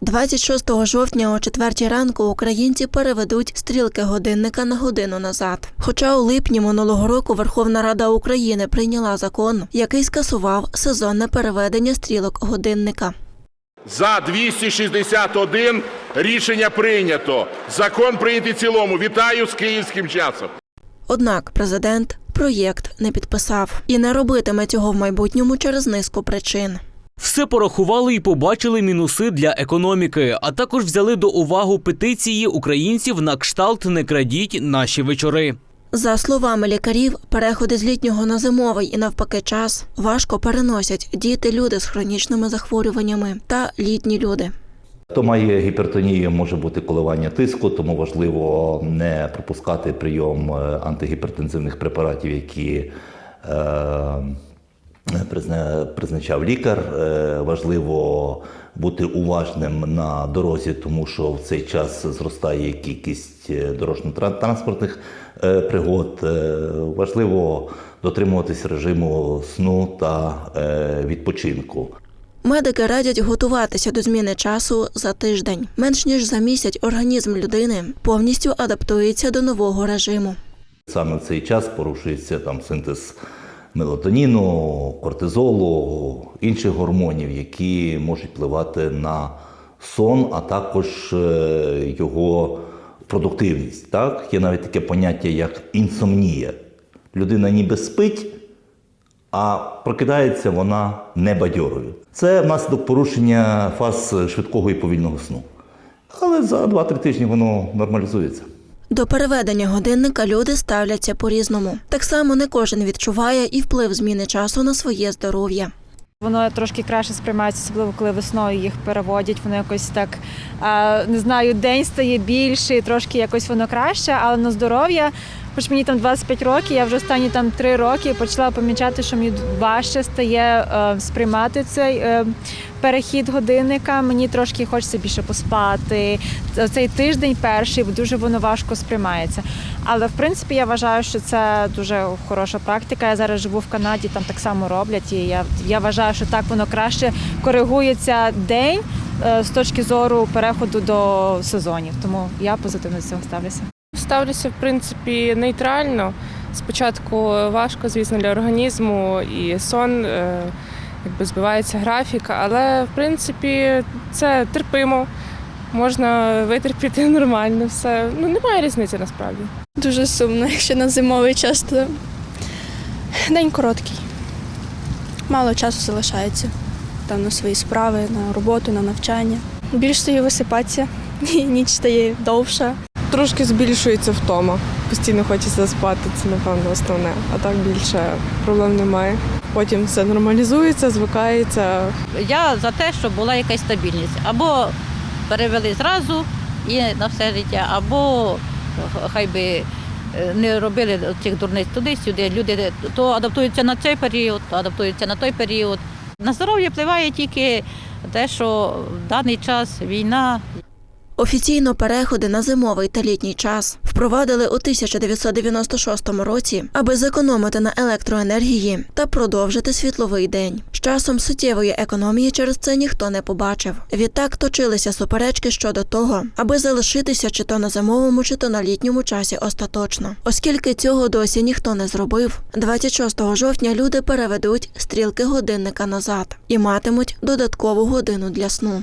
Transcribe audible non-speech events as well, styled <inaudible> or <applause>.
26 жовтня о 4 ранку українці переведуть стрілки годинника на годину назад. Хоча у липні минулого року Верховна Рада України прийняла закон, який скасував сезонне переведення стрілок годинника. За 261 рішення прийнято. Закон прийнятий цілому. Вітаю з київським часом. Однак президент проєкт не підписав і не робитиме цього в майбутньому через низку причин. Все порахували і побачили мінуси для економіки, а також взяли до уваги петиції українців на кшталт не крадіть наші вечори. За словами лікарів, переходи з літнього на зимовий і навпаки час важко переносять діти, люди з хронічними захворюваннями та літні люди. Хто має гіпертонію, може бути коливання тиску, тому важливо не пропускати прийом е, антигіпертензивних препаратів, які е, призначав лікар. Е, важливо бути уважним на дорозі, тому що в цей час зростає кількість е, дорожньо-транспортних е, пригод. Важливо дотримуватись режиму сну та відпочинку. Медики радять готуватися до зміни часу за тиждень. Менш ніж за місяць організм людини повністю адаптується до нового режиму. Саме в цей час порушується там синтез мелатоніну, кортизолу, інших гормонів, які можуть впливати на сон, а також е, його продуктивність. Так? Є навіть таке поняття, як інсомнія. Людина ніби спить, а прокидається вона небадьорою. Це внаслідок порушення фаз швидкого і повільного сну. Але за 2-3 тижні воно нормалізується. До переведення годинника люди ставляться по-різному. Так само не кожен відчуває і вплив зміни часу на своє здоров'я. Воно трошки краще сприймається, особливо коли весною їх переводять. Воно якось так не знаю, день стає більший, трошки якось воно краще, але на здоров'я. Хоч мені там 25 років, я вже останні там 3 роки почала помічати, що мені важче стає е, сприймати цей е, перехід годинника. Мені трошки хочеться більше поспати. Цей тиждень перший дуже воно важко сприймається. Але в принципі я вважаю, що це дуже хороша практика. Я зараз живу в Канаді, там так само роблять. І я, я вважаю, що так воно краще коригується день е, з точки зору переходу до сезонів. Тому я позитивно до цього ставлюся. Ставлюся, в принципі, нейтрально. Спочатку важко, звісно, для організму і сон, е, якби збивається графік, але в принципі це терпимо. Можна витерпіти <laughs> нормально все. Ну немає різниці насправді. Дуже сумно, якщо на зимовий час, то день короткий. Мало часу залишається. Там на свої справи, на роботу, на навчання. Більш стає висипатися, <laughs> ніч стає довша. Трошки збільшується втома. Постійно хочеться спати, це напевно основне. А так більше проблем немає. Потім все нормалізується, звикається. Я за те, щоб була якась стабільність. Або перевели зразу і на все життя, або хай би е, не робили цих дурниць туди-сюди. Люди то адаптуються на цей період, то адаптуються на той період. На здоров'я впливає тільки те, що в даний час війна, Офіційно переходи на зимовий та літній час впровадили у 1996 році, аби зекономити на електроенергії та продовжити світловий день. З часом суттєвої економії через це ніхто не побачив. Відтак точилися суперечки щодо того, аби залишитися чи то на зимовому, чи то на літньому часі остаточно. Оскільки цього досі ніхто не зробив, 26 жовтня люди переведуть стрілки годинника назад і матимуть додаткову годину для сну.